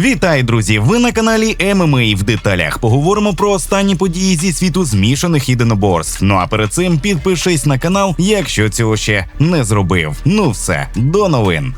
Вітаю, друзі! Ви на каналі ММА в деталях. Поговоримо про останні події зі світу змішаних єдиноборств. Ну а перед цим підпишись на канал, якщо цього ще не зробив. Ну все, до новин.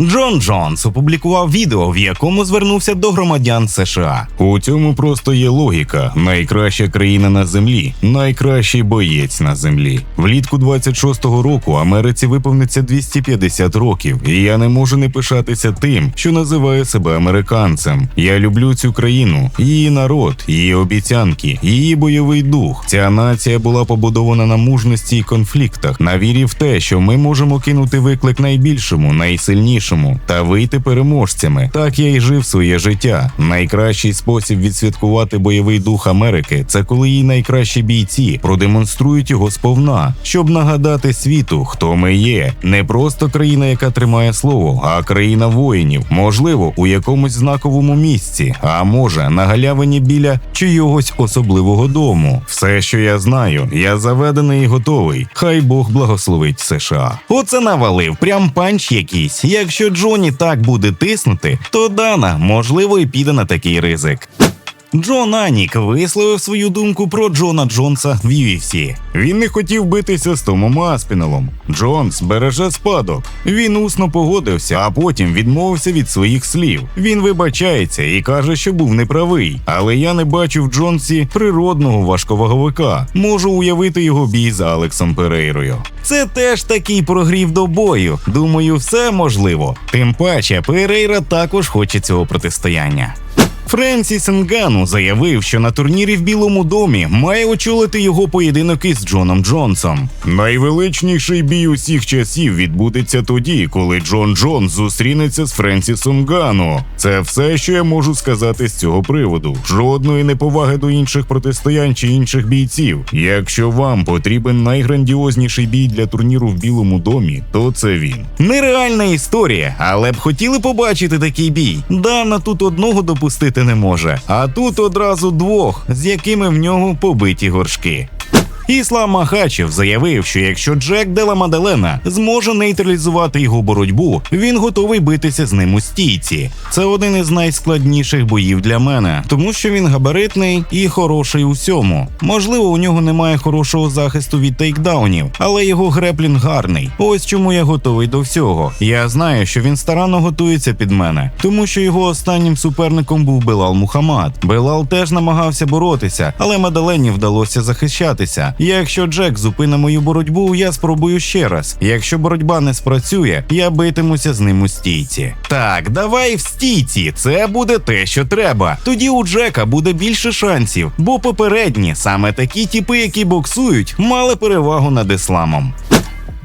Джон Джонс опублікував відео, в якому звернувся до громадян США. У цьому просто є логіка. Найкраща країна на землі, найкращий боєць на землі. Влітку 26-го року Америці виповниться 250 років, і я не можу не пишатися тим, що називаю себе американцем. Я люблю цю країну, її народ, її обіцянки, її бойовий дух. Ця нація була побудована на мужності і конфліктах, на вірі в те, що ми можемо кинути виклик найбільшому, найсильнішому та вийти переможцями. Так я й жив своє життя. Найкращий спосіб відсвяткувати бойовий дух Америки це коли її найкращі бійці продемонструють його сповна, щоб нагадати світу, хто ми є. Не просто країна, яка тримає слово, а країна воїнів. Можливо, у якомусь знаковому місці, а може на галявині біля чийогось особливого дому. Все, що я знаю, я заведений і готовий. Хай Бог благословить США. Оце навалив, прям панч якийсь. Якщо Джоні так буде тиснути, то Дана можливо і піде на такий ризик. Джон Анік висловив свою думку про Джона Джонса в UFC. Він не хотів битися з Томом Аспінелом. Джонс береже спадок. Він усно погодився, а потім відмовився від своїх слів. Він вибачається і каже, що був неправий. Але я не бачу в Джонсі природного важковаговика. Можу уявити його бій з Алексом Перейрою. Це теж такий прогрів до бою. Думаю, все можливо. Тим паче, Перейра також хоче цього протистояння. Френсіс Нгану заявив, що на турнірі в Білому домі має очолити його поєдинок із Джоном Джонсом. Найвеличніший бій усіх часів відбудеться тоді, коли Джон Джонс зустрінеться з Френсісом Гану. Це все, що я можу сказати з цього приводу. Жодної неповаги до інших протистоянь чи інших бійців. Якщо вам потрібен найграндіозніший бій для турніру в Білому домі, то це він. Нереальна історія, але б хотіли побачити такий бій. Дана тут одного допустити не може, а тут одразу двох, з якими в нього побиті горшки. Іслам Махачев заявив, що якщо Джек Дела Маделена зможе нейтралізувати його боротьбу, він готовий битися з ним у стійці. Це один із найскладніших боїв для мене, тому що він габаритний і хороший у всьому. Можливо, у нього немає хорошого захисту від тейкдаунів, але його греплінг гарний. Ось чому я готовий до всього. Я знаю, що він старанно готується під мене, тому що його останнім суперником був Белал Мухаммад. Белал теж намагався боротися, але Маделені вдалося захищатися. Якщо Джек зупине мою боротьбу, я спробую ще раз. Якщо боротьба не спрацює, я битимуся з ним у стійці. Так, давай в стійці. Це буде те, що треба. Тоді у Джека буде більше шансів, бо попередні саме такі тіпи, які боксують, мали перевагу над ісламом.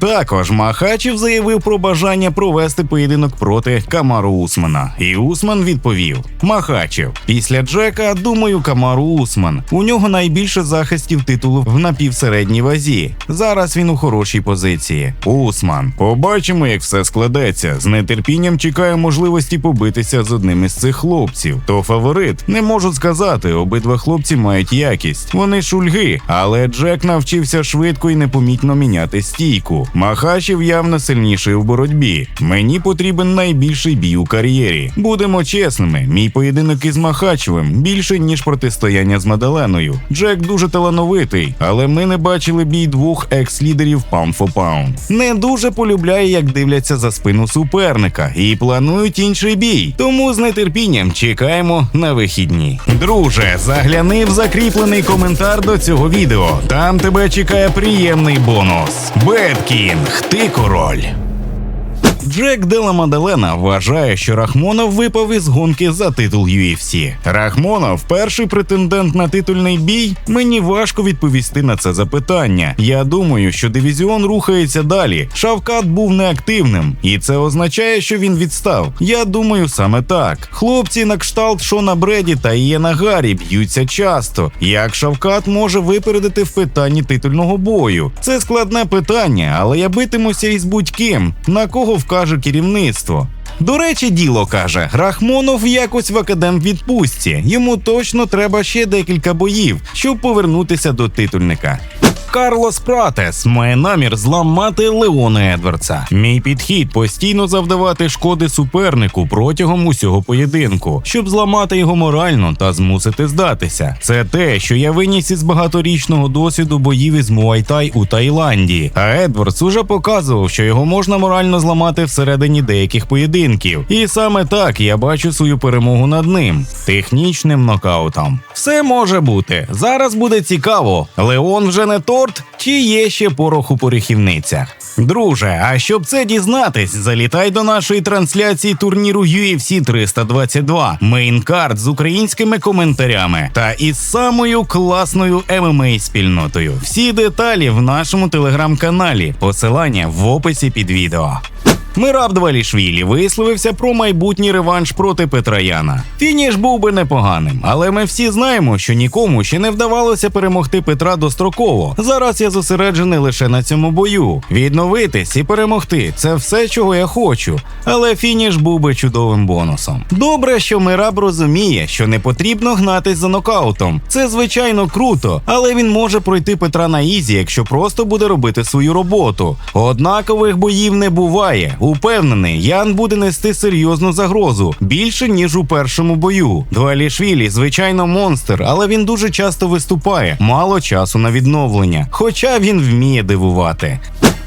Також Махачев заявив про бажання провести поєдинок проти Камару Усмана. І Усман відповів: Махачев, після Джека, думаю, Камару Усман. У нього найбільше захистів титулу в напівсередній вазі. Зараз він у хорошій позиції. Усман. Побачимо, як все складеться. З нетерпінням чекаю можливості побитися з одним із цих хлопців. То фаворит. Не можу сказати, обидва хлопці мають якість. Вони шульги, але Джек навчився швидко і непомітно міняти стійку. Махачів явно сильніший у боротьбі. Мені потрібен найбільший бій у кар'єрі. Будемо чесними, мій поєдинок із Махачевим більше ніж протистояння з Мадаленою. Джек дуже талановитий, але ми не бачили бій двох екс-лідерів Pound for Pound. Не дуже полюбляє, як дивляться за спину суперника, і планують інший бій. Тому з нетерпінням чекаємо на вихідні. Друже, загляни в закріплений коментар до цього відео. Там тебе чекає приємний бонус. Беткінг, ти король. Джек Дела Мадалена вважає, що Рахмонов випав із гонки за титул UFC. Рахмонов перший претендент на титульний бій. Мені важко відповісти на це запитання. Я думаю, що дивізіон рухається далі. Шавкат був неактивним, і це означає, що він відстав. Я думаю, саме так. Хлопці на кшталт Шона Бреді та Ієна Гаррі б'ються часто. Як Шавкат може випередити в питанні титульного бою? Це складне питання, але я битимуся із будь-ким, на кого вкаже керівництво. До речі, діло каже, Рахмонов якось в академ відпустці. Йому точно треба ще декілька боїв, щоб повернутися до титульника. Карлос Пратес має намір зламати Леона Едвардса. Мій підхід постійно завдавати шкоди супернику протягом усього поєдинку, щоб зламати його морально та змусити здатися. Це те, що я виніс із багаторічного досвіду боїв із Муайтай у Таїланді. А Едвардс уже показував, що його можна морально зламати всередині деяких поєдинків. І саме так я бачу свою перемогу над ним технічним нокаутом. Все може бути. Зараз буде цікаво. Леон вже не торт, чи є ще порох у порохівницях. Друже, а щоб це дізнатись, залітай до нашої трансляції турніру UFC 322 мейнкарт з українськими коментарями та із самою класною mma спільнотою. Всі деталі в нашому телеграм-каналі. Посилання в описі під відео. Мираб Двалішвілі висловився про майбутній реванш проти Петра Яна. Фініш був би непоганим, але ми всі знаємо, що нікому ще не вдавалося перемогти Петра достроково. Зараз я зосереджений лише на цьому бою. Відновитись і перемогти це все, чого я хочу. Але фініш був би чудовим бонусом. Добре, що Мираб розуміє, що не потрібно гнатись за нокаутом. Це звичайно круто, але він може пройти Петра на ізі, якщо просто буде робити свою роботу. Однакових боїв не буває. Упевнений, Ян буде нести серйозну загрозу більше ніж у першому бою. Дуалішвілі, звичайно, монстр, але він дуже часто виступає, мало часу на відновлення. Хоча він вміє дивувати.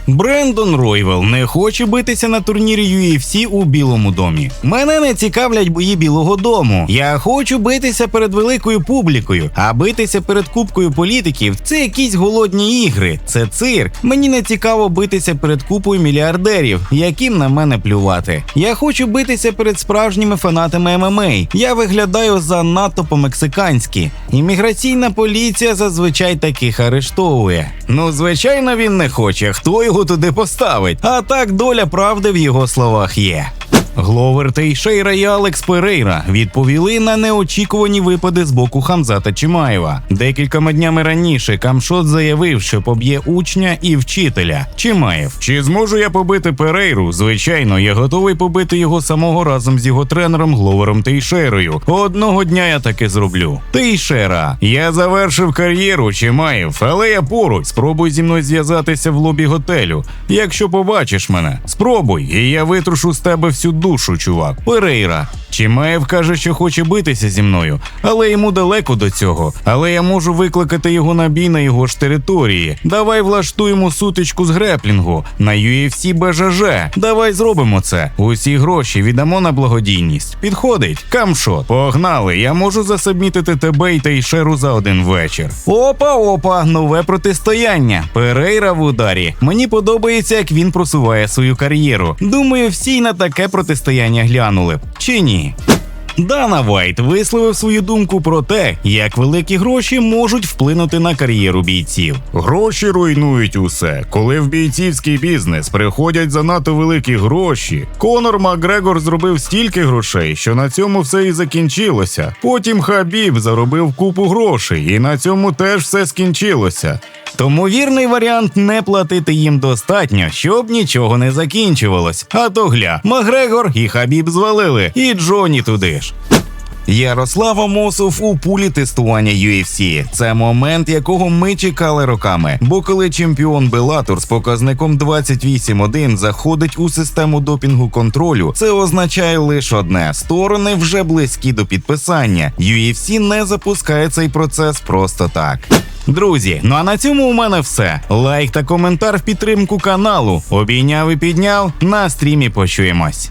Брендон Ройвел не хоче битися на турнірі UFC у Білому домі. Мене не цікавлять бої Білого дому. Я хочу битися перед великою публікою, а битися перед кубкою політиків це якісь голодні ігри, це цирк. Мені не цікаво битися перед купою мільярдерів, яким на мене плювати. Я хочу битися перед справжніми фанатами ММА. Я виглядаю занадто по-мексиканськи. Імміграційна поліція зазвичай таких арештовує. Ну, звичайно, він не хоче. Хто його туди поставить? А так доля правди в його словах є. Гловер Тейшейра і Алекс Перейра відповіли на неочікувані випади з боку Хамзата Чимаєва. Декількома днями раніше Камшот заявив, що поб'є учня і вчителя. Чимаєв. Чи зможу я побити Перейру? Звичайно, я готовий побити його самого разом з його тренером Гловером Тейшерою. Одного дня я таки зроблю. Тейшера. Я завершив кар'єру Чимаєв, але я поруч. Спробуй зі мною зв'язатися в лобі готелю. Якщо побачиш мене, спробуй, і я витрушу з тебе всю душу, чувак. Перейра. Чимаєв каже, що хоче битися зі мною, але йому далеко до цього. Але я можу викликати його на бій на його ж території. Давай влаштуємо сутичку з греплінгу на UFC БЖЖ. Давай зробимо це. Усі гроші віддамо на благодійність. Підходить, камшот. Погнали, я можу засабмітити тебе і Тейшеру за один вечір. Опа, опа, нове протистояння. Перейра в ударі. Мені подобається, як він просуває свою кар'єру. Думаю, всі й на таке протистояння глянули б. Чи ні? Дана Вайт висловив свою думку про те, як великі гроші можуть вплинути на кар'єру бійців. Гроші руйнують усе. Коли в бійцівський бізнес приходять занадто великі гроші, Конор Макгрегор зробив стільки грошей, що на цьому все і закінчилося. Потім Хабіб заробив купу грошей, і на цьому теж все скінчилося. Тому вірний варіант не платити їм достатньо, щоб нічого не закінчувалось. А то гля, Макгрегор і Хабіб звалили, і Джоні туди ж. Ярослав Амосов у пулі тестування UFC. Це момент, якого ми чекали роками. Бо коли чемпіон Белатор з показником 28-1 заходить у систему допінгу контролю, це означає лише одне: сторони вже близькі до підписання. UFC не запускає цей процес просто так. Друзі, ну а на цьому у мене все. Лайк та коментар в підтримку каналу. Обійняв і підняв. На стрімі почуємось.